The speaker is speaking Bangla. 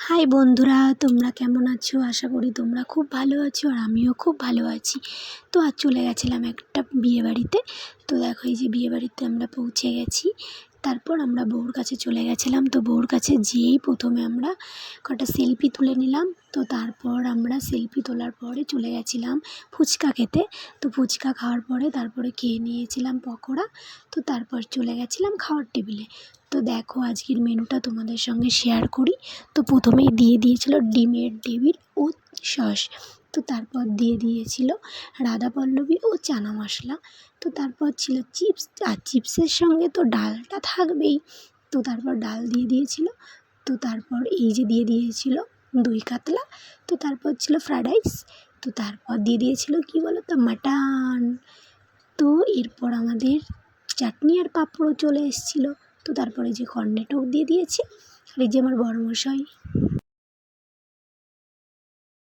হাই বন্ধুরা, তোমরা কেমন আছো? আশা করি তোমরা খুব ভালো আছো আর আমিও খুব ভালো আছি। তো আজ চলে গেছিলাম একটা বিয়েবাড়িতে। তো দেখো, এই যে বিয়েবাড়িতে আমরা পৌঁছে গেছি। তারপর আমরা বউর কাছে চলে গেছিলাম। তো বউর কাছে যেয়েই প্রথমে আমরা কটা সেলফি তুলে নিলাম। তো তারপর আমরা সেলফি তোলার পরে চলে গেছিলাম ফুচকা খেতে। তো ফুচকা খাওয়ার পরে তারপরে খেয়ে নিয়েছিলাম পকোড়া। তো তারপর চলে গেছিলাম খাওয়ার টেবিলে। তো দেখো আজকের মেনুটা তোমাদের সঙ্গে শেয়ার করি। তো প্রথমেই দিয়ে দিয়েছিল ডিমের ডেভির ও সস। তো তারপর দিয়ে দিয়েছিল রাধা পল্লবী ও চানা মশলা। তো তারপর ছিল চিপস আর চিপসের সঙ্গে তো ডালটা থাকবেই। তো তারপর ডাল দিয়ে দিয়েছিল। তো তারপর এই যে দিয়ে দিয়েছিল দই কাতলা। তো তারপর ছিল ফ্রায়েড রাইস তো তারপর দিয়ে দিয়েছিল কী বলো তো মাটন তো এরপর আমাদের চাটনি আর পাঁপড়ও চলে এসেছিল। তো তারপরে যে কর্নেটও দিয়ে দিয়েছে। আর এই যে আমার বড়মশাই